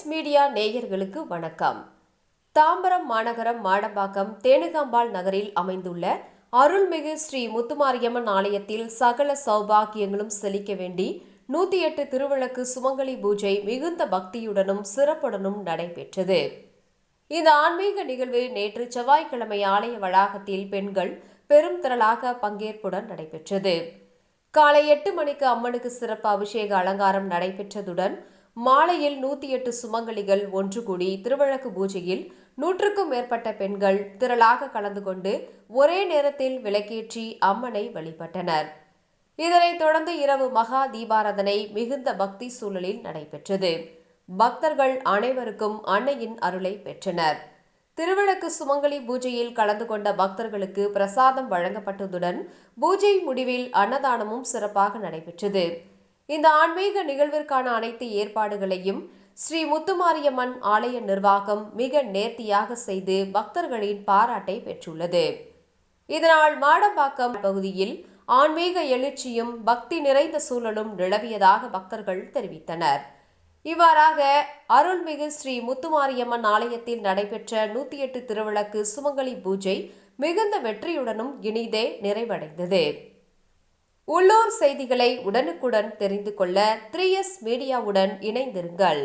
S media நேயர்களுக்கு வணக்கம். தாம்பரம் மாநகரம் மாடம்பாக்கம் தேனுகாம்பாள் நகரில் அமைந்துள்ள அருள்மிகு ஸ்ரீ முத்துமாரியம்மன் ஆலயத்தில் சகல சௌபாகியங்களும் செழிக்க வேண்டி நூத்தி எட்டு திருவிளக்கு சுமங்கலி பூஜை மிகுந்த பக்தியுடனும் சிறப்புடனும் நடைபெற்றது. இந்த ஆன்மீக நிகழ்வு நேற்று செவ்வாய்க்கிழமை ஆலய வளாகத்தில் பெண்கள் பெரும் திரளாக பங்கேற்புடன் நடைபெற்றது. காலை எட்டு மணிக்கு அம்மனுக்கு சிறப்பு அபிஷேக அலங்காரம் நடைபெற்றதுடன் மாலையில் நூத்தி எட்டு சுமங்கலிகள் ஒன்று கூடி திருவிளக்கு பூஜையில் நூற்றுக்கும் மேற்பட்ட பெண்கள் திரளாக கலந்து கொண்டு ஒரே நேரத்தில் விளக்கேற்றி அம்மனை வழிபட்டனர். இதனைத் தொடர்ந்து இரவு மகா தீபாராதனை மிகுந்த பக்தி சூழலில் நடைபெற்றது. பக்தர்கள் அனைவருக்கும் அன்னையின் அருளை பெற்றனர். திருவிளக்கு சுமங்கலி பூஜையில் கலந்து கொண்ட பக்தர்களுக்கு பிரசாதம் வழங்கப்பட்டதுடன் பூஜை முடிவில் அன்னதானமும் சிறப்பாக நடைபெற்றது. இந்த ஆன்மீக நிகழ்விற்கான அனைத்து ஏற்பாடுகளையும் ஸ்ரீ முத்துமாரியம்மன் ஆலய நிர்வாகம் மிக நேர்த்தியாக செய்து பக்தர்களின் பாராட்டை பெற்றுள்ளது. இதனால் மாடம்பாக்கம் பகுதியில் ஆன்மீக எழுச்சியும் பக்தி நிறைந்த சூழலும் நிலவியதாக பக்தர்கள் தெரிவித்தனர். இவ்வாறாக அருள்மிகு ஸ்ரீ முத்துமாரியம்மன் ஆலயத்தில் நடைபெற்ற நூத்தி எட்டு திருவிளக்கு சுமங்கலி பூஜை மிகுந்த வெற்றியுடனும் இனிதே நிறைவடைந்தது. உள்ளூர் செய்திகளை உடனுக்குடன் தெரிந்து கொள்ள த்ரீ எஸ் மீடியாவுடன் இணைந்திருங்கள்.